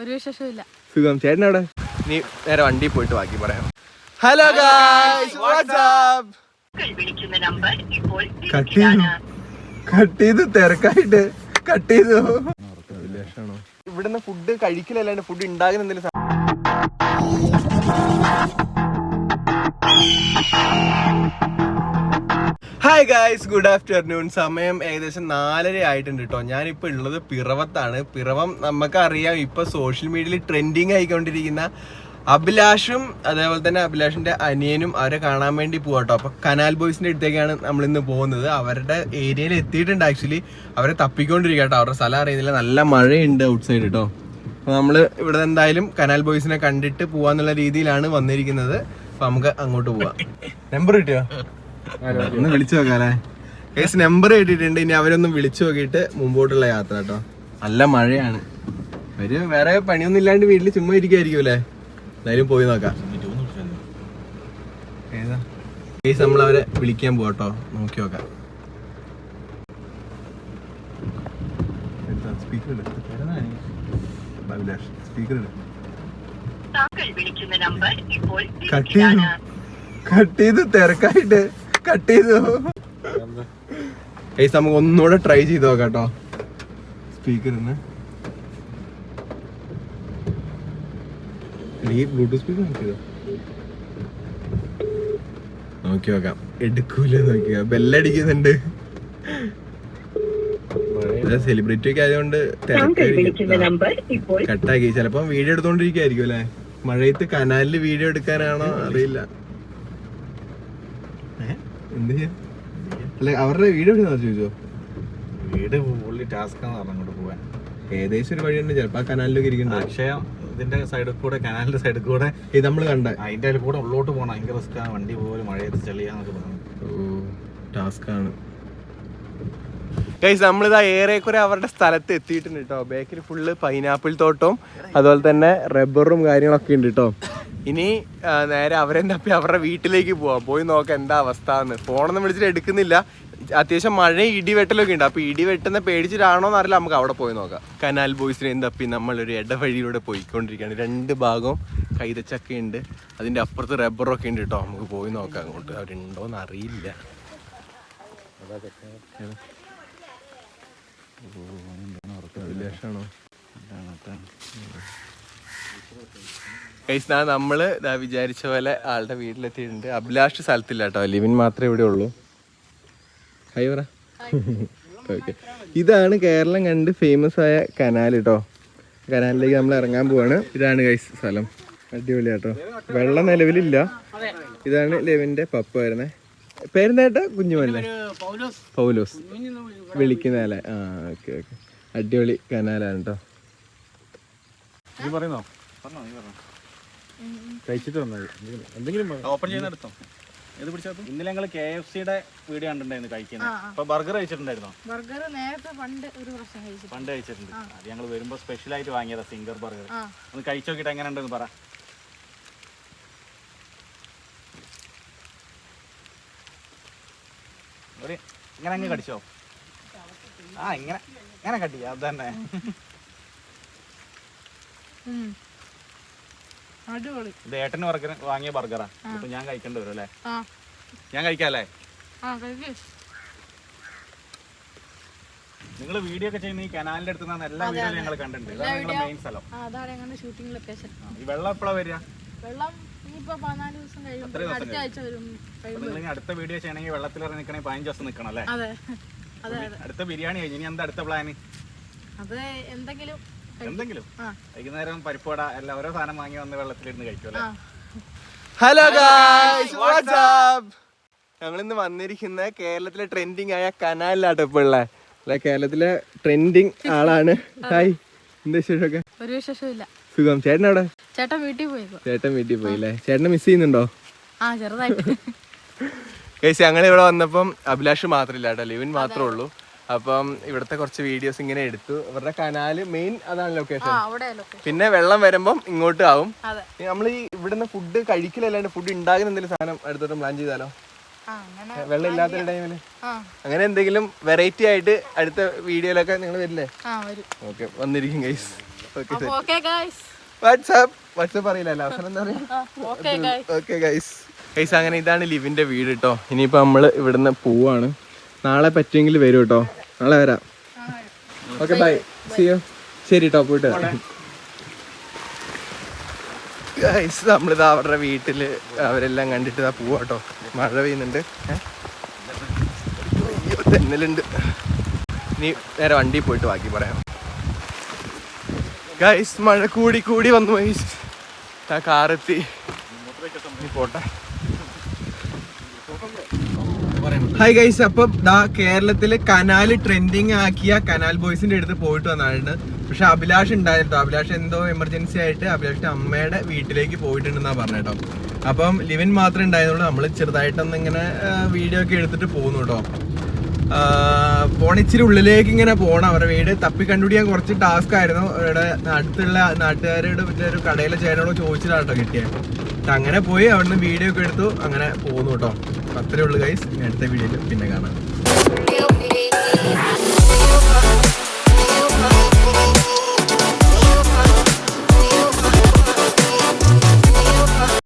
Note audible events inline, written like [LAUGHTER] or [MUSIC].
ഒരു വിശേഷമില്ല സുഖം. ചേട്ടൻ അവിടെ നീ നേരെ വണ്ടി പോയിട്ട് ബാക്കി പറയാം. ഹലോ കട്ട് ചെയ്തു. കട്ട് ചെയ്തു. തിരക്കായിട്ട് കട്ട് ചെയ്തു. ഇവിടുന്ന് ഫുഡ് കഴിക്കലല്ലാണ്ട് ഫുഡ് ഉണ്ടാകുന്ന എന്തെങ്കിലും ഹായ് ഗായ്സ് ഗുഡ് ആഫ്റ്റർനൂൺ സമയം ഏകദേശം നാലര ആയിട്ടുണ്ട് കേട്ടോ ഞാനിപ്പോൾ ഉള്ളത് പിറവത്താണ്. പിറവം നമുക്കറിയാം ഇപ്പോൾ സോഷ്യൽ മീഡിയയിൽ ട്രെൻഡിങ് ആയിക്കൊണ്ടിരിക്കുന്ന അഭിലാഷും അതേപോലെ തന്നെ അഭിലാഷിന്റെ അനിയനും അവരെ കാണാൻ വേണ്ടി പോവാട്ടോ അപ്പൊ കനാൽ ബോയ്സിന്റെ അടുത്തേക്കാണ് നമ്മൾ ഇന്ന് പോകുന്നത്. അവരുടെ ഏരിയയിൽ എത്തിയിട്ടുണ്ട് ആക്ച്വലി അവരെ തപ്പിക്കൊണ്ടിരിക്കുക കേട്ടോ അവരുടെ സ്ഥലം അറിയുന്നില്ല. നല്ല മഴയുണ്ട് ഔട്ട്സൈഡ് കേട്ടോ അപ്പൊ നമ്മൾ ഇവിടെ എന്തായാലും കനാൽ ബോയ്സിനെ കണ്ടിട്ട് പോവാന്നുള്ള രീതിയിലാണ് വന്നിരിക്കുന്നത്. അപ്പൊ നമുക്ക് അങ്ങോട്ട് പോവാം. നമ്പർ കിട്ടിയോ? ഒന്ന് വിളിച്ചു നോക്കാല്ലേ കേസ് നമ്പർ കിട്ടിയിട്ടുണ്ട്. ഇനി അവരൊന്നും വിളിച്ചു നോക്കിയിട്ട് മുമ്പോട്ടുള്ള യാത്ര കേട്ടോ. നല്ല മഴയാണ്. അവർ വേറെ പണിയൊന്നും ഇല്ലാണ്ട് വീട്ടിൽ ചുമ്മാ ഇരിക്കുമായിരിക്കും അല്ലേ എന്തായാലും പോയി നോക്കാം. കേസ് നമ്മൾ അവരെ വിളിക്കാൻ പോകട്ടോ നോക്കി നോക്കാം. സ്പീക്കർ സ്പീക്കർ ചെയ്തു. കട്ട് ചെയ്തു തിരക്കായിട്ട്. കട്ട് ചെയ്തു. ഏയ് നമുക്ക് ഒന്നുകൂടെ ട്രൈ ചെയ്ത് നോക്കാട്ടോ. കേട്ടോ സ്പീക്കറിന് ഈ ബ്ലൂടൂത്ത് സ്പീക്കർ നോക്കിയതോ നോക്കി നോക്കാം. എടുക്കൂല നോക്കിയ ബെല്ലടിക്കുന്നുണ്ട്. സെലിബ്രിറ്റി ഒക്കെ ആയതുകൊണ്ട് കട്ടാക്കി. ചിലപ്പോ വീഡിയോ എടുത്തോണ്ടിരിക്കായിരിക്കും അല്ലെ? മഴയത്ത് കനാലിൽ വീഡിയോ എടുക്കാനാണോ? അറിയില്ല? എന്ത് ചെയ്യാ? അല്ല അവരുടെ വീട് എവിടെയാണെന്ന് ചോദിച്ചോ? വീട് പുള്ളി ടാസ്ക് ആണ് പറഞ്ഞു അങ്ങോട്ട് പോവാൻ. ഏകദേശം ഒരു വഴിയുണ്ട് ചിലപ്പോ ആ കനാലിലൊക്കെ ഇരിക്കുന്നത് അക്ഷയ ഇതിന്റെ സൈഡിൽ കൂടെ കനാലിന്റെ സൈഡിൽ കൂടെ. ഇത് നമ്മൾ കണ്ട അതിന്റെ അതിൽ കൂടെ ഉള്ളോട്ട് പോകണം ഭയങ്കര റിസ്ക് ആണ്. വണ്ടി പോലെ മഴയത്ത് ചെളിയാന്നൊക്കെ പറഞ്ഞു. ടാസ്ക് ആണ്. ഗൈസ് നമ്മളിതാ ഏറെക്കുറെ അവരുടെ സ്ഥലത്ത് എത്തിയിട്ടുണ്ട് കേട്ടോ ബേക്കിൽ ഫുള്ള് പൈനാപ്പിൾ തോട്ടവും അതുപോലെ തന്നെ റബ്ബറും കാര്യങ്ങളൊക്കെ ഉണ്ട് കേട്ടോ ഇനി നേരെ അവരെന്താ തപ്പി അവരുടെ വീട്ടിലേക്ക് പോവാം. പോയി നോക്കാം എന്താ അവസ്ഥ എന്ന് ഫോണൊന്നും വിളിച്ചിട്ട് എടുക്കുന്നില്ല. അത്യാവശ്യം മഴയും ഇടിവെട്ടലൊക്കെ ഉണ്ട്. അപ്പൊ ഇടി വെട്ടുന്ന പേടിച്ചിട്ടാണോ എന്നറിയില്ല നമുക്ക് അവിടെ പോയി നോക്കാം. കനാൽ ബോയ്സിനെയും തപ്പി നമ്മളൊരു ഇടവഴിയിലൂടെ പോയിക്കൊണ്ടിരിക്കുകയാണ്. രണ്ട് ഭാഗവും കൈതച്ചക്ക ഉണ്ട് അതിന്റെ അപ്പുറത്ത് റബ്ബറൊക്കെ ഉണ്ട് കേട്ടോ. നമുക്ക് പോയി നോക്കാം അങ്ങോട്ട്. അവരുണ്ടോന്ന് അറിയില്ല. അഭിലാഷാണോ? ഗൈസ് നമ്മൾ വിചാരിച്ച പോലെ ആളുടെ വീട്ടിലെത്തിയിട്ടുണ്ട്. അഭിലാഷ് സ്ഥലത്തില്ല കേട്ടോ ലിവിൻ മാത്രമേ ഇവിടെ ഉള്ളൂ. ഹൈ പറ. ഓക്കെ ഇതാണ് കേരളം കണ്ട് ഫേമസ് ആയ കനാൽ കേട്ടോ കനാലിലേക്ക് നമ്മൾ ഇറങ്ങാൻ പോവാണ്. ഇതാണ് ഗൈസ് സ്ഥലം. അടിപൊളി കേട്ടോ വെള്ളം നിലവിലില്ല. ഇതാണ് ലെവിന്റെ പപ്പ വരുന്നത് പേരെന്താ കുഞ്ഞുമല്ലേ പൗലോസ്. വിളിക്കുന്നതല്ലേ? ആ ഓക്കെ ഓക്കെ അടിപൊളി കനാലാണ് കേട്ടോ നീ പറയുന്നോ? പറഞ്ഞോ നീ പറഞ്ഞോ. കഴിച്ചിട്ട് വന്നത് എന്തെങ്കിലും ഓപ്പൺ ചെയ്യുന്ന എടുത്തോ ഏത് പിടിച്ചാൽ ഇന്നലെ ഞങ്ങൾ കെ എഫ് സിയുടെ വീഡിയോ കണ്ടിട്ടുണ്ടായിരുന്നു കഴിക്കുന്നത്. അപ്പൊ ബർഗർ കഴിച്ചിട്ടുണ്ടായിരുന്നോ? ബർഗർ നേരത്തെ പണ്ട് ഒരു പ്രാവശ്യം കഴിച്ചു പണ്ട് കഴിച്ചിട്ടുണ്ട്. അത് ഞങ്ങൾ വരുമ്പോ സ്പെഷ്യൽ ആയിട്ട് വാങ്ങിയതാ സിംഗർ ബർഗർ ഒന്ന് കഴിച്ചു നോക്കിട്ട് എങ്ങനെ ഉണ്ടെന്ന് പറ ഇങ്ങനെ അങ്ങ് കടിച്ചോ? ആ ഇങ്ങനെ ഇങ്ങനെ കട്ടി അത് തന്നെ. അടിപൊളി. ഇത് ഏട്ടന് ബർഗർ വാങ്ങിയ ബർഗറാ ഇപ്പൊ ഞാൻ കഴിക്കേണ്ടി വരും അല്ലേ? ആ. ഞാൻ കഴിക്കാല്ലേ? ആ കഴിക്ക്. നിങ്ങൾ വീഡിയോ ഒക്കെ ചെയ്യുന്ന ഈ കനാലിന്റെ അടുത്ത് നിന്നാണ് എല്ലാ വീഡിയോ ഞങ്ങൾ കണ്ടിട്ടുണ്ട്. ഇതാണ് നിങ്ങളുടെ മെയിൻ സ്ഥലം. ആ അതാണ് ഞങ്ങളുടെ ഷൂട്ടിംഗ് ലൊക്കേഷൻ ഈ വെള്ളം എപ്പോഴാ വരിക? വെള്ളം ഇനിയിപ്പോ പതിനാല് ദിവസം കഴിയുമ്പോൾ അടുത്ത ആഴ്ച വരും അപ്പൊ നിങ്ങൾ ഇനി അടുത്ത വീഡിയോ ചെയ്യണമെങ്കിൽ വെള്ളത്തിൽ ഇറങ്ങി നിൽക്കണമെങ്കിൽ പതിനഞ്ച് ദിവസം നിൽക്കണം അല്ലേ? അതെ അതെ അടുത്ത ബിരിയാണി കഴിഞ്ഞു ഇനി എന്താ അടുത്ത പ്ലാന് അത് എന്തെങ്കിലും. എന്തെങ്കിലും. ആ. വൈകുന്നേരം പരിപ്പുവട എല്ലാം ഓരോ സാധനം വാങ്ങി വന്ന് വെള്ളത്തിലിരുന്ന് കഴിക്കും അല്ലേ? ആ. ഹലോ ഗായ്സ് വാട്സ്ആപ്പ് ഞങ്ങൾ ഇന്ന് വന്നിരിക്കുന്ന കേരളത്തിലെ ട്രെൻഡിങ് ആയ കനാലിലാട്ടോ ഇപ്പൊ ഉള്ള. അല്ലെ കേരളത്തിലെ ട്രെൻഡിങ് ആളാണ്. [LAUGHS] ഹായ് എന്താ വിശേഷമൊക്കെ? ഒരു വിശേഷമില്ല സുഖം. ചേട്ടൻ അവിടെ ചേട്ടൻ വീട്ടിൽ പോയി ചേട്ടൻ വീട്ടിൽ പോയില്ലേ ചേട്ടനെ മിസ് ചെയ്യുന്നുണ്ടോ? ആ ചെറുതായിട്ട്. [LAUGHS] ഞങ്ങൾ ഇവിടെ വന്നപ്പം അഭിലാഷ് മാത്രമില്ല കേട്ടോ. ലിവിൻ മാത്രമേ ഉള്ളൂ. അപ്പം ഇവിടുത്തെ കുറച്ച് വീഡിയോസ് ഇങ്ങനെ എടുത്തു. ഇവരുടെ കനാല് മെയിൻ അതാണ് ലൊക്കേഷൻ പിന്നെ വെള്ളം വരുമ്പം ഇങ്ങോട്ട് ആവും. നമ്മൾ ഈ ഇവിടുന്ന് ഫുഡ് കഴിക്കലല്ലാണ്ട് ഫുഡ് ഉണ്ടാകുന്ന എന്തെങ്കിലും സാധനം അടുത്തോട്ട് പ്ലാൻ ചെയ്താലോ? വെള്ളം ഇല്ലാത്ത ടൈമിൽ അങ്ങനെ എന്തെങ്കിലും വെറൈറ്റി ആയിട്ട് അടുത്ത വീഡിയോയിലൊക്കെ നിങ്ങൾ വരില്ലേ? ഓക്കെ വന്നിരിക്കും ഗൈസ് ഓക്കെ വാട്സാപ്പ് വാട്സാപ്പ് അറിയില്ലല്ലോ അവസരം എന്താ പറയാ? Okay guys okay guys guys അങ്ങനെ ഇതാണ് ലിവിന്റെ വീട് കേട്ടോ ഇനിയിപ്പോ നമ്മൾ ഇവിടുന്ന് പോവാണ്. നാളെ പറ്റുമെങ്കിൽ വരും കേട്ടോ നാളെ വരാം. ഓക്കെ ബൈ സിയോ ശരി കേട്ടോ പോയിട്ട് ഗൈസ് നമ്മളിതാ അവരുടെ വീട്ടിൽ അവരെല്ലാം കണ്ടിട്ട് ഇതാ പോവാ കേട്ടോ മഴ പെയ്യുന്നുണ്ട്. അയ്യോ തെന്നലുണ്ട്. നീ നേരെ വണ്ടി പോയിട്ട് ബാക്കി പറയാം. ഗൈസ് മഴ കൂടി കൂടി വന്നു. ഗൈസ് ആ കാറെത്തി പോട്ടെ. ഹായ് ഗൈസ് അപ്പം ദാ കേരളത്തിൽ കനാൽ ട്രെൻഡിങ് ആക്കിയ കനാൽ ബോയ്സിന്റെ അടുത്ത് പോയിട്ട് വന്നാണ് പക്ഷെ അഭിലാഷ് ഉണ്ടായിരുന്നു? അഭിലാഷ് എന്തോ എമർജൻസി ആയിട്ട് അഭിലാഷിന്റെ അമ്മയുടെ വീട്ടിലേക്ക് പോയിട്ടുണ്ടെന്നാ പറഞ്ഞേട്ടോ അപ്പം ലിവിൻ മാത്രം ഉണ്ടായതുള്ളൂ നമ്മൾ ചെറുതായിട്ടൊന്ന് ഇങ്ങനെ വീഡിയോ ഒക്കെ എടുത്തിട്ട് പോകുന്നു കേട്ടോ. പോണിച്ചിരി ഉള്ളിലേക്ക് ഇങ്ങനെ പോകണം അവരുടെ വീട് തപ്പി കണ്ടുപിടിക്കാൻ കുറച്ച് ടാസ്ക് ആയിരുന്നു. അവരുടെ അടുത്തുള്ള നാട്ടുകാരുടെ ഒരു കടയിലെ ചേട്ടനോട് ചോദിച്ചിട്ടാണ് കേട്ടോ കിട്ടിയത് അങ്ങനെ പോയി അവിടുന്ന് വീഡിയോ ഒക്കെ എടുത്തു. അങ്ങനെ പോകുന്നു കേട്ടോ. അത്രയേ ഉള്ളൂ ഗൈസ് അടുത്ത വീഡിയോയിൽ പിന്നെ കാണാം.